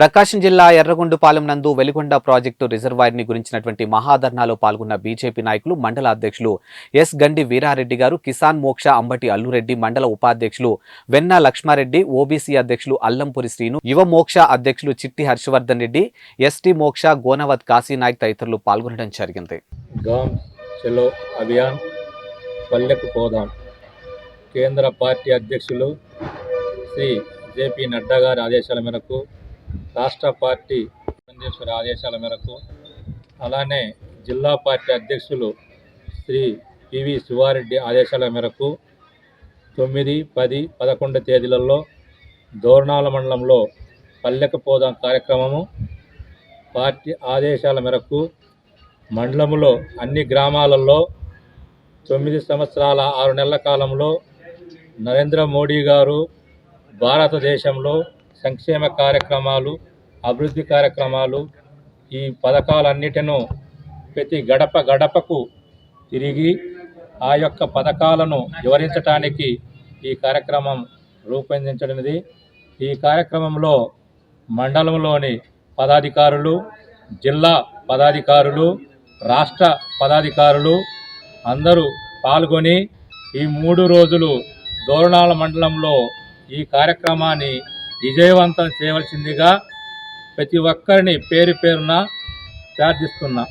ప్రకాశం జిల్లా ఎర్రగొండపాలెం నందు వెలిగొండ ప్రాజెక్టు రిజర్వాయర్ని గురించినటువంటి మహాధర్నాలో పాల్గొన్న బీజేపీ నాయకులు మండల అధ్యక్షులు ఎస్ గండి వీరారెడ్డి గారు కిసాన్ మోక్ష అంబటి అల్లురెడ్డి మండల ఉపాధ్యక్షులు వెన్న లక్ష్మారెడ్డి ఓబీసీ అధ్యక్షులు అల్లంపురి శ్రీను యువ మోక్ష అధ్యక్షులు చిట్టి హర్షవర్ధన్ రెడ్డి ఎస్టీ మోక్ష గోనవత్ కాశీనాయక్ తదితరులు పాల్గొనడం జరిగింది. చలో అభియాన్ పల్లెకు పోదాం. కేంద్ర పార్టీ అధ్యక్షులు శ్రీ జేపీ నడ్డా గారి ఆదేశాల మేరకు రాష్ట్ర పార్టీ చంద్రేశ్వరి ఆదేశాల మేరకు అలానే జిల్లా పార్టీ అధ్యక్షులు శ్రీ పివి శివారెడ్డి ఆదేశాల మేరకు తొమ్మిది పది పదకొండు తేదీలలో దోర్నాల మండలంలో పల్లెకపోదాం కార్యక్రమము. పార్టీ ఆదేశాల మేరకు మండలంలో అన్ని గ్రామాలలో తొమ్మిది సంవత్సరాల ఆరు నెలల కాలంలో నరేంద్ర మోడీ గారు భారతదేశంలో సంక్షేమ కార్యక్రమాలు అభివృద్ధి కార్యక్రమాలు ఈ పథకాలన్నిటిను ప్రతి గడప గడపకు తిరిగి ఆ యొక్క పథకాలను వివరించటానికి ఈ కార్యక్రమం రూపొందించడమైనది. ఈ కార్యక్రమంలో మండలంలోని పదాధికారులు జిల్లా పదాధికారులు రాష్ట్ర పదాధికారులు అందరూ పాల్గొని ఈ మూడు రోజులు దోరణాల మండలంలో ఈ కార్యక్రమాన్ని విజయవంతం చేయవలసిందిగా ప్రతి ఒక్కరిని పేరు పేరున ప్రార్థిస్తున్నా.